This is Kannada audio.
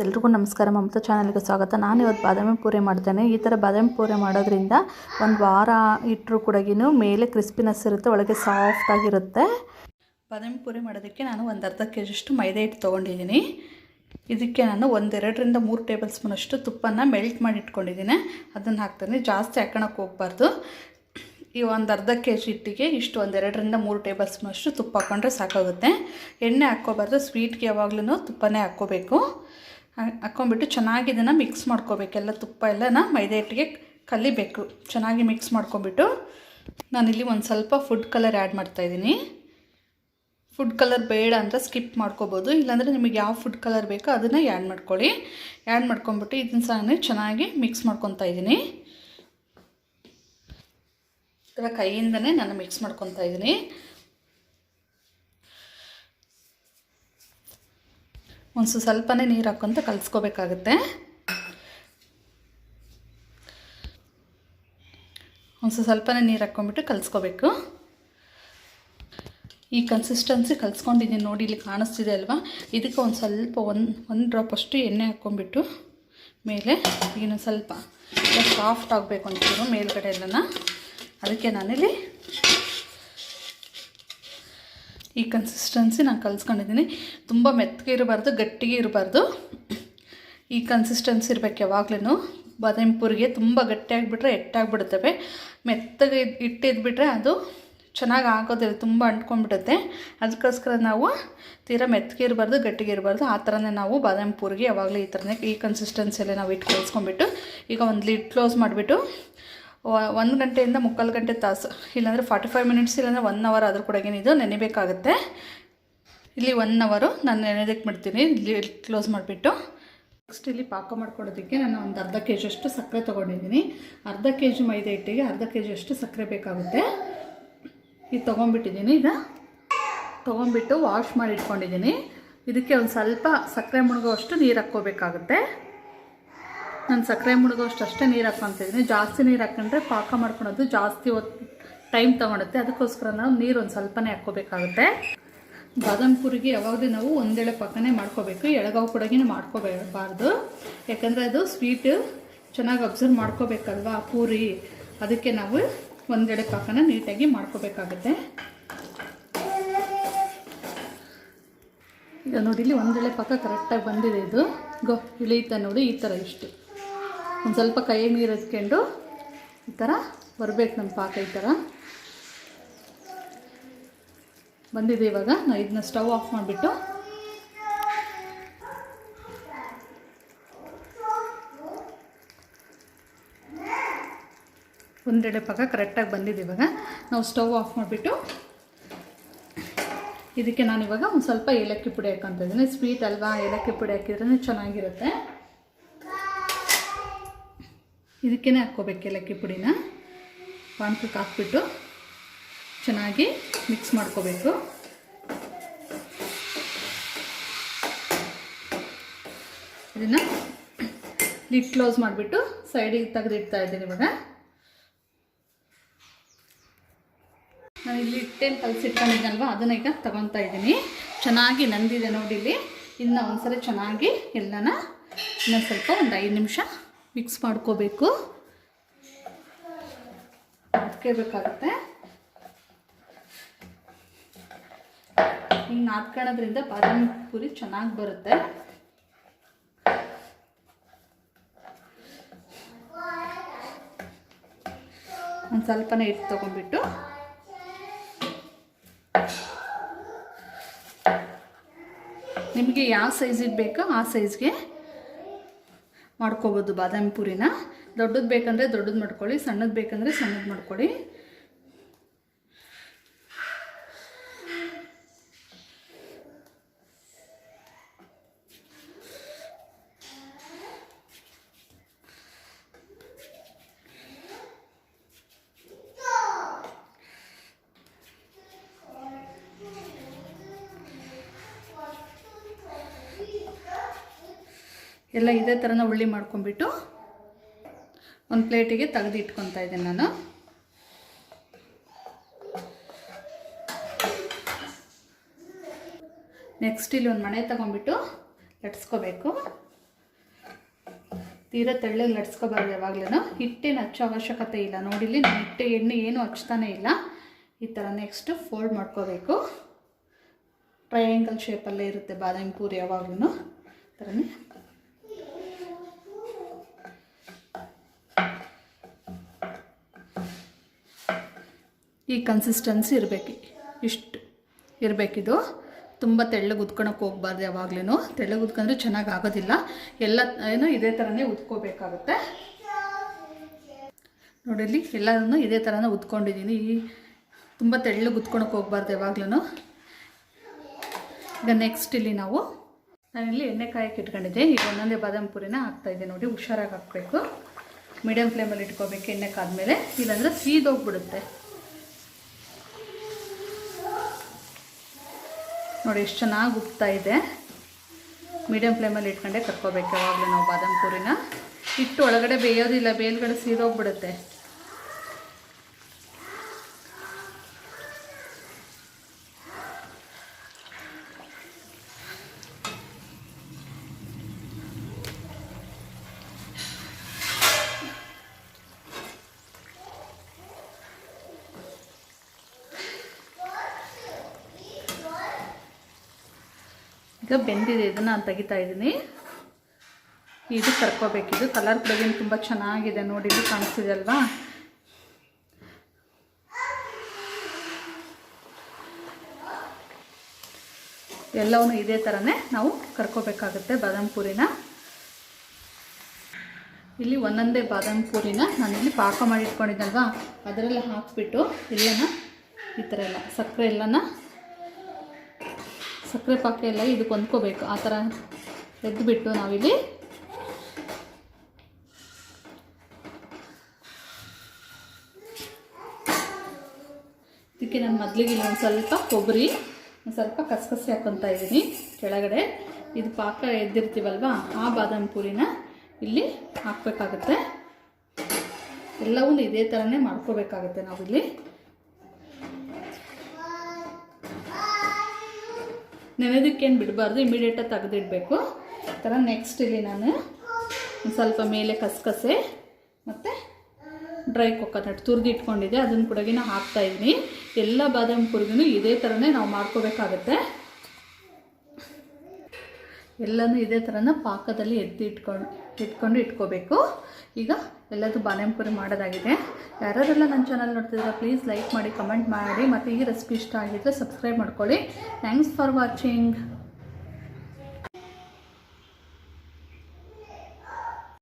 ಎಲ್ರಿಗೂ ನಮಸ್ಕಾರ. ಮಮತಾ ಚಾನಲ್ಗೆ ಸ್ವಾಗತ. ನಾನು ಇವತ್ತು ಬಾದಾಮಿ ಪೂರಿ ಮಾಡ್ತೇನೆ. ಈ ಥರ ಬಾದಾಮಿ ಪೂರಿ ಮಾಡೋದ್ರಿಂದ ಒಂದು ವಾರ ಇಟ್ಟರು ಕೂಡಗಿನೂ ಮೇಲೆ ಕ್ರಿಸ್ಪಿನೆಸ್ ಇರುತ್ತೆ, ಒಳಗೆ ಸಾಫ್ಟಾಗಿರುತ್ತೆ ಬಾದಾಮಿ ಪೂರಿ ಮಾಡೋದಕ್ಕೆ ನಾನು ಒಂದು ಅರ್ಧ ಕೆ ಜಿಯಷ್ಟು ಮೈದಾ ಹಿಟ್ಟು ತೊಗೊಂಡಿದ್ದೀನಿ. ಇದಕ್ಕೆ ನಾನು ಒಂದೆರಡರಿಂದ ಮೂರು ಟೇಬಲ್ ಸ್ಪೂನಷ್ಟು ತುಪ್ಪನ ಮೆಲ್ಟ್ ಮಾಡಿ ಇಟ್ಕೊಂಡಿದ್ದೀನಿ. ಅದನ್ನು ಹಾಕ್ತೇನೆ. ಜಾಸ್ತಿ ಹಾಕೋಣಕ್ಕೆ ಹೋಗ್ಬಾರ್ದು. ಈ ಒಂದು ಅರ್ಧ ಕೆ ಜಿ ಹಿಟ್ಟಿಗೆ ಇಷ್ಟು ಒಂದೆರಡರಿಂದ ಮೂರು ಟೇಬಲ್ ಸ್ಪೂನಷ್ಟು ತುಪ್ಪ ಹಾಕ್ಕೊಂಡ್ರೆ ಸಾಕಾಗುತ್ತೆ. ಎಣ್ಣೆ ಹಾಕ್ಕೋಬಾರ್ದು. ಸ್ವೀಟ್ಗೆ ಯಾವಾಗ್ಲೂ ತುಪ್ಪನೇ ಹಾಕ್ಕೋಬೇಕು. ಹಾಕ್ಕೊಂಬಿಟ್ಟು ಚೆನ್ನಾಗಿ ಇದನ್ನು ಮಿಕ್ಸ್ ಮಾಡ್ಕೋಬೇಕೆಲ್ಲ ತುಪ್ಪ ಎಲ್ಲನ ಮೈದಾ ಹಿಟ್ಟಿಗೆ ಕಲಿಬೇಕು. ಚೆನ್ನಾಗಿ ಮಿಕ್ಸ್ ಮಾಡ್ಕೊಂಬಿಟ್ಟು ನಾನಿಲ್ಲಿ ಒಂದು ಸ್ವಲ್ಪ ಫುಡ್ ಕಲರ್ ಆ್ಯಡ್ ಮಾಡ್ತಾಯಿದ್ದೀನಿ ಫುಡ್ ಕಲರ್ ಬೇಡ ಅಂದರೆ ಸ್ಕಿಪ್ ಮಾಡ್ಕೋಬೋದು. ಇಲ್ಲಾಂದರೆ ನಿಮಗೆ ಯಾವ ಫುಡ್ ಕಲರ್ ಬೇಕೋ ಅದನ್ನು ಆ್ಯಡ್ ಮಾಡ್ಕೊಳ್ಳಿ. ಆ್ಯಡ್ ಮಾಡ್ಕೊಂಬಿಟ್ಟು ಇದನ್ನ ಸಹ ಚೆನ್ನಾಗಿ ಮಿಕ್ಸ್ ಮಾಡ್ಕೊತಾ ಇದ್ದೀನಿ. ಕೈಯಿಂದನೇ ನಾನು ಮಿಕ್ಸ್ ಮಾಡ್ಕೊತಾ ಇದ್ದೀನಿ. ಒಂದು ಸ್ವಲ್ಪನೇ ನೀರು ಹಾಕ್ಕೊಂತ ಕಲಿಸ್ಕೋಬೇಕಾಗುತ್ತೆ. ಒಂದು ಸ್ವಲ್ಪನೇ ನೀರು ಹಾಕ್ಕೊಂಬಿಟ್ಟು ಕಲಿಸ್ಕೋಬೇಕು. ಈ ಕನ್ಸಿಸ್ಟೆನ್ಸಿ ಕಲಿಸ್ಕೊಂಡಿದ್ದೀನಿ ನೋಡಿ, ಇಲ್ಲಿ ಕಾಣಿಸ್ತಿದೆ ಅಲ್ವಾ? ಇದಕ್ಕೆ ಒಂದು ಸ್ವಲ್ಪ ಒಂದು ಒಂದು ಡ್ರಾಪ್ ಅಷ್ಟು ಎಣ್ಣೆ ಹಾಕ್ಕೊಂಡ್ಬಿಟ್ಟು ಮೇಲೆ ಇನ್ನು ಸ್ವಲ್ಪ ಸಾಫ್ಟ್ ಆಗಬೇಕು ಅಂತಿದ್ರು ಮೇಲ್ಗಡೆ ಎಲ್ಲನ. ಅದಕ್ಕೆ ನಾನಿಲ್ಲಿ ಈ ಕನ್ಸಿಸ್ಟೆನ್ಸಿ ನಾನು ಕಲಿಸ್ಕೊಂಡಿದ್ದೀನಿ. ತುಂಬ ಮೆತ್ತಗೆ ಇರಬಾರ್ದು, ಗಟ್ಟಿಗೆ ಇರಬಾರ್ದು. ಈ ಕನ್ಸಿಸ್ಟೆನ್ಸಿ ಇರಬೇಕು ಯಾವಾಗ್ಲೂ ಬಾದಾಮಿ ಪುರಿಗೆ ತುಂಬ ಗಟ್ಟಿಯಾಗಿಬಿಟ್ರೆ ಎಟ್ಟಾಗಿಬಿಡುತ್ತವೆ. ಮೆತ್ತಗೆ ಇಟ್ಟಿದ್ಬಿಟ್ರೆ ಅದು ಚೆನ್ನಾಗಿ ಆಗೋದಿಲ್ಲ, ತುಂಬ ಅಂಟ್ಕೊಂಡ್ಬಿಡುತ್ತೆ. ಅದಕ್ಕೋಸ್ಕರ ನಾವು ತೀರಾ ಮೆತ್ತಗೆ ಇರಬಾರ್ದು, ಗಟ್ಟಿಗೆ ಇರಬಾರ್ದು. ಆ ಥರನೇ ನಾವು ಬಾದಾಮಿ ಪುರಿಗೆ ಯಾವಾಗಲೂ ಈ ಥರನೇ ಈ ಕನ್ಸಿಸ್ಟೆನ್ಸಿಯಲ್ಲೇ ನಾವು ಇಟ್ಟು ಕಲಿಸ್ಕೊಂಡ್ಬಿಟ್ಟು ಈಗ ಒಂದು ಲಿಡ್ ಕ್ಲೋಸ್ ಮಾಡಿಬಿಟ್ಟು ಒಂದು ಗಂಟೆಯಿಂದ ಮುಕ್ಕಾಲು ಗಂಟೆ ತಾಸು. ಇಲ್ಲಾಂದರೆ ಫಾರ್ಟಿ ಫೈವ್ ಮಿನಿಟ್ಸ್ ಇಲ್ಲಾಂದರೆ ಒನ್ ಅವರ್ ಆದರೂ ಕೂಡ ಇದು ನೆನೆಬೇಕಾಗುತ್ತೆ. ಇಲ್ಲಿ ಒನ್ ಅವರು ನಾನು ನೆನೆದಕ್ಕೆ ಬಿಡ್ತೀನಿ ಇಲ್ಲಿ ಕ್ಲೋಸ್ ಮಾಡಿಬಿಟ್ಟು. ನೆಕ್ಸ್ಟ್ ಇಲ್ಲಿ ಪಾಕ ಮಾಡ್ಕೊಡೋದಕ್ಕೆ ನಾನು ಒಂದು ಅರ್ಧ ಕೆ ಜಿಯಷ್ಟು ಸಕ್ಕರೆ ತೊಗೊಂಡಿದ್ದೀನಿ. ಅರ್ಧ ಕೆ ಜಿ ಮೈದಾ ಹಿಟ್ಟಿಗೆ ಅರ್ಧ ಕೆ ಜಿಯಷ್ಟು ಸಕ್ಕರೆ ಬೇಕಾಗುತ್ತೆ. ಇದು ತೊಗೊಂಬಿಟ್ಟಿದ್ದೀನಿ ಈಗ ತೊಗೊಂಬಿಟ್ಟು ವಾಶ್ ಮಾಡಿ ಇಟ್ಕೊಂಡಿದ್ದೀನಿ. ಇದಕ್ಕೆ ಒಂದು ಸ್ವಲ್ಪ ಸಕ್ಕರೆ ಮುಳುಗುವಷ್ಟು ನೀರು ಹಾಕ್ಕೋಬೇಕಾಗುತ್ತೆ. ನಾನು ಸಕ್ಕರೆ ಮುಳುಗೋಷ್ಟು ಅಷ್ಟೇ ನೀರು ಹಾಕ್ಕೊತಿದ್ದೀನಿ ಜಾಸ್ತಿ ನೀರು ಹಾಕೊಂಡ್ರೆ ಪಾಕ ಮಾಡ್ಕೊಳೋದು ಜಾಸ್ತಿ ಟೈಮ್ ತೊಗೊಳುತ್ತೆ ಅದಕ್ಕೋಸ್ಕರ ನಾವು ನೀರು ಒಂದು ಸ್ವಲ್ಪನೇ ಹಾಕ್ಕೋಬೇಕಾಗುತ್ತೆ. ಬಾದಾಮಿ ಪುರಿಗೆ ಯಾವಾಗಲೂ ನಾವು ಒಂದೆಳೆ ಪಕ್ಕನೇ ಮಾಡ್ಕೋಬೇಕು. ಎಳಗಾವ್ ಕೂಡ ಮಾಡ್ಕೋಬಾರ್ದು. ಯಾಕಂದರೆ ಅದು ಸ್ವೀಟ್ ಚೆನ್ನಾಗಿ ಅಬ್ಸರ್ವ್ ಮಾಡ್ಕೋಬೇಕಲ್ವಾ ಪೂರಿ? ಅದಕ್ಕೆ ನಾವು ಒಂದೆಡೆ ಪಾಕನ ನೀಟಾಗಿ ಮಾಡ್ಕೋಬೇಕಾಗುತ್ತೆ. ಈಗ ನೋಡಿ, ಇಲ್ಲಿ ಒಂದೆಳೆ ಪಾಕ ಕರೆಕ್ಟಾಗಿ ಬಂದಿದೆ ಇದು. ಗೋ, ಇಳಿಯುತ್ತೆ ನೋಡಿ, ಈ ಥರ ಇಷ್ಟು. ಒಂದು ಸ್ವಲ್ಪ ಕೈ ನೀರು ಹಚ್ಕೊಂಡು ಈ ಥರ ಬರಬೇಕು ನಮ್ಮ ಪಾಕ ಈ ಥರ ಬಂದಿದೆ ಇವಾಗ. ನಾವು ಇದನ್ನ ಸ್ಟವ್ ಆಫ್ ಮಾಡಿಬಿಟ್ಟು ಒಂದೆಡೆ ಪಾಕ ಕರೆಕ್ಟಾಗಿ ಬಂದಿದೆ ಇವಾಗ. ನಾವು ಸ್ಟವ್ ಆಫ್ ಮಾಡಿಬಿಟ್ಟು ಇದಕ್ಕೆ ನಾನು ಇವಾಗ ಒಂದು ಸ್ವಲ್ಪ ಏಲಕ್ಕಿ ಪುಡಿ ಹಾಕ್ಕೊತ ಇದ್ದೀನಿ ಸ್ವೀಟ್ ಅಲ್ವಾ? ಏಲಕ್ಕಿ ಪುಡಿ ಹಾಕಿದ್ರೇ ಚೆನ್ನಾಗಿರುತ್ತೆ. ಇದಕ್ಕೇ ಹಾಕ್ಕೋಬೇಕು ಏಲಕ್ಕಿ ಪುಡಿನ. ಪಾನ್ಕಕ್ಕೆ ಹಾಕ್ಬಿಟ್ಟು ಚೆನ್ನಾಗಿ ಮಿಕ್ಸ್ ಮಾಡ್ಕೋಬೇಕು. ಇದನ್ನು ಲಿಡ್ ಕ್ಲೋಸ್ ಮಾಡಿಬಿಟ್ಟು ಸೈಡಿಗೆ ತೆಗೆದಿಡ್ತಾ ಇದ್ದೀನಿ ಇವಾಗ. ನಾನು ಇಲ್ಲಿ ಹಿಟ್ಟೇನು ಕಲಸಿಟ್ಕೊಂಡಿದ್ದಲ್ವ ಅದನ್ನ ಈಗ ತಗೊತಾ ಇದ್ದೀನಿ. ಚೆನ್ನಾಗಿ ನಂದಿದೆ ನೋಡಿ ಇಲ್ಲಿ. ಇನ್ನು ಒಂದ್ಸಲ ಚೆನ್ನಾಗಿ ಎಲ್ಲನ ಇನ್ನೊಂದು ಸ್ವಲ್ಪ ಒಂದು ಐದು ನಿಮಿಷ ಮಿಕ್ಸ್ ಮಾಡ್ಕೋಬೇಕು. ಬೇಕಾಗುತ್ತೆ. ಹಿಂಗೆ ನಾದ್ಕೊಳ್ಳೋದ್ರಿಂದ ಬಾದಾಮಿ ಪುರಿ ಚೆನ್ನಾಗಿ ಬರುತ್ತೆ. ಒಂದು ಸ್ವಲ್ಪನೇ ಹಿಟ್ಟು ತೊಗೊಂಡ್ಬಿಟ್ಟು. ನಿಮಗೆ ಯಾವ ಸೈಜಿಗೆ ಬೇಕೋ ಆ ಸೈಜ್ಗೆ ಮಾಡ್ಕೋಬೋದು ಬಾದಾಮಿ ಪೂರಿನ. ದೊಡ್ಡದು ಬೇಕಂದರೆ ದೊಡ್ಡದು ಮಾಡ್ಕೊಳ್ಳಿ ಸಣ್ಣದು ಬೇಕಂದರೆ ಸಣ್ಣದು ಮಾಡ್ಕೊಳ್ಳಿ. ಎಲ್ಲ ಇದೇ ಥರನ ಉಳ್ಳಿ ಮಾಡ್ಕೊಂಬಿಟ್ಟು ಒಂದು ಪ್ಲೇಟಿಗೆ ತೆಗೆದು ಇಟ್ಕೊತಾ ಇದ್ದೀನಿ ನಾನು. ನೆಕ್ಸ್ಟ್ ಇಲ್ಲಿ ಒಂದು ಮಣೆ ತಗೊಂಡ್ಬಿಟ್ಟು ಲಟ್ಸ್ಕೋಬೇಕು. ತೀರ ತೆಳ್ಳಗೆ ಲಟ್ಸ್ಕೋಬಾರ್ದು ಯಾವಾಗಲೂ ಹಿಟ್ಟೇನು ಹಚ್ಚೋ ಅವಶ್ಯಕತೆ ಇಲ್ಲ. ನೋಡಿಲಿ ನಾನು ಹಿಟ್ಟೆ, ಎಣ್ಣೆ ಏನು ಹಚ್ತಾನೆ ಇಲ್ಲ. ಈ ಥರ ನೆಕ್ಸ್ಟು ಫೋಲ್ಡ್ ಮಾಡ್ಕೋಬೇಕು. ಟ್ರಯಾಂಗಲ್ ಶೇಪಲ್ಲೇ ಇರುತ್ತೆ ಬಾದಾಮಿ ಪೂರಿ ಯಾವಾಗ್ಲೂ ಥರನೇ ಈ ಕನ್ಸಿಸ್ಟೆನ್ಸಿ ಇರಬೇಕು. ಇಷ್ಟು ಇರಬೇಕಿದು. ತುಂಬ ತೆಳ್ಳಗೆ ಉದ್ಕೊಳಕ್ಕೆ ಹೋಗ್ಬಾರ್ದು ಯಾವಾಗ್ಲೂ ತೆಳ್ಳಗೆ ಉದ್ಕೊಂಡ್ರೆ ಚೆನ್ನಾಗಿ ಆಗೋದಿಲ್ಲ. ಎಲ್ಲ, ಏನು ಇದೇ ಥರನೇ ಉದ್ಕೋಬೇಕಾಗುತ್ತೆ. ನೋಡಿ ಇಲ್ಲಿ ಎಲ್ಲದನ್ನು ಇದೇ ಥರನೇ ಉದ್ಕೊಂಡಿದ್ದೀನಿ. ಈ ತುಂಬ ತೆಳ್ಳಗೆ ಉದ್ಕೊಳಕ್ಕೆ ಹೋಗ್ಬಾರ್ದು ಯಾವಾಗ್ಲೂ ಈಗ ನೆಕ್ಸ್ಟ್ ಇಲ್ಲಿ ನಾವು, ನಾನಿಲ್ಲಿ ಎಣ್ಣೆ ಕಾಯಕ್ಕೆ ಇಟ್ಕೊಂಡಿದ್ದೆ ಈಗ ಒಂದೊಂದೇ ಬಾದಾಮಿ ಪುರಿನ ಹಾಕ್ತಾಯಿದ್ದೆ ನೋಡಿ, ಹುಷಾರಾಗಿ ಹಾಕಬೇಕು. ಮೀಡಿಯಮ್ ಫ್ಲೇಮಲ್ಲಿ ಇಟ್ಕೋಬೇಕು ಎಣ್ಣೆ ಕಾದ್ಮೇಲೆ. ಇಲ್ಲಾಂದರೆ ಸೀದೋಗ್ಬಿಡುತ್ತೆ. ನೋಡಿ ಎಷ್ಟು ಚೆನ್ನಾಗಿ ಉಪ್ತಾ ಇದೆ. ಮೀಡಿಯಮ್ ಫ್ಲೇಮಲ್ಲಿ ಇಟ್ಕೊಂಡೆ ಕರ್ಕೋಬೇಕು. ಯಾವಾಗಲೂ ನಾವು ಬಾದಾಮ್ ಪೂರಿನ. ಹಿಟ್ಟು ಒಳಗಡೆ ಬೇಯೋದಿಲ್ಲ ಬೇಲ್ಗಡೆ ಸೀದೋಗ್ಬಿಡುತ್ತೆ. ಈಗ ಬೆಂದಿದೆ, ಇದನ್ನು ನಾನು ತೆಗಿತಾ ಇದ್ದೀನಿ ಇದು ಕರ್ಕೋಬೇಕಿದು ಕಲರ್ ಕೂಡ ತುಂಬ ಚೆನ್ನಾಗಿದೆ ನೋಡಿ, ಇದು ಕಾಣಿಸ್ತಿದೆ ಅಲ್ವಾ? ಎಲ್ಲವೂ ಇದೇ ಥರನೇ ನಾವು ಕರ್ಕೋಬೇಕಾಗುತ್ತೆ ಬಾದಾಮಿ ಪೂರಿನ. ಇಲ್ಲಿ ಒಂದೊಂದೇ ಬಾದಾಮಿ ಪೂರಿನ ಇಲ್ಲಿ ಪಾಕ ಮಾಡಿ ಇಟ್ಕೊಂಡಿದ್ದಲ್ವಾ ಹಾಕಿಬಿಟ್ಟು ಎಲ್ಲನ ಈ ಥರ ಎಲ್ಲ, ಸಕ್ಕರೆ ಎಲ್ಲನ ಸಕ್ಕರೆ ಪಾಕ ಎಲ್ಲ ಇದಕ್ಕೆ ಹೊಂದ್ಕೋಬೇಕು ಆ ಥರ ಎದ್ದುಬಿಟ್ಟು ನಾವಿಲ್ಲಿ ಇದಕ್ಕೆ ನಾನು ಮೊದಲಿಗೆ ಒಂದು ಸ್ವಲ್ಪ ಕೊಬ್ಬರಿ, ಒಂದು ಸ್ವಲ್ಪ ಕಸಕಸಿ ಹಾಕ್ಕೊತಾ ಇದ್ದೀನಿ ಕೆಳಗಡೆ. ಇದು ಪಾಕ ಎದ್ದಿರ್ತೀವಲ್ವ, ಆ ಬಾದಾಮಿ ಪೂರಿನ ಇಲ್ಲಿ ಹಾಕಬೇಕಾಗತ್ತೆ. ಎಲ್ಲವೂ ಇದೇ ಥರನೇ ಮಾಡ್ಕೋಬೇಕಾಗತ್ತೆ ನಾವಿಲ್ಲಿ. ನೆನೆದಕ್ಕೇನು ಬಿಡಬಾರ್ದು ಇಮಿಡಿಯೇಟಾಗಿ ತೆಗೆದಿಡಬೇಕು. ಈ ಥರ ನೆಕ್ಸ್ಟ್ ಇಲ್ಲಿ ನಾನು ಸ್ವಲ್ಪ ಮೇಲೆ ಕಸಕಸೆ ಮತ್ತು ಡ್ರೈ ಕೊಕೊನಟ್ ತುರಿದು ಇಟ್ಕೊಂಡಿದ್ದೆ. ಅದನ್ನು ಕೂಡ ಹಾಕ್ತಾ ಇದ್ದೀನಿ ಎಲ್ಲ ಬಾದಾಮಿ ಕುರಿಗೂ ಇದೇ ಥರನೇ ನಾವು ಮಾಡ್ಕೋಬೇಕಾಗತ್ತೆ. ಎಲ್ಲನೂ ಇದೇ ಥರನ ಪಾಕದಲ್ಲಿ ಎದ್ದು ಇಟ್ಕೊಂಡು ಇಟ್ಕೋಬೇಕು. ಈಗ ಎಲ್ಲದೂ ಬಾದಾಮಿ ಮಾಡೋದಾಗಿದೆ. ಯಾರ್ಯಾರೆಲ್ಲ ನನ್ನ ಚಾನಲ್ ನೋಡ್ತಿದ್ದೀರಾ ಪ್ಲೀಸ್ ಲೈಕ್ ಮಾಡಿ ಕಮೆಂಟ್ ಮಾಡಿ. ಮತ್ತು ಈ ರೆಸಿಪಿ ಇಷ್ಟ ಆಗಿದ್ದರೆ ಸಬ್ಸ್ಕ್ರೈಬ್ ಮಾಡ್ಕೊಳ್ಳಿ. Thanks for watching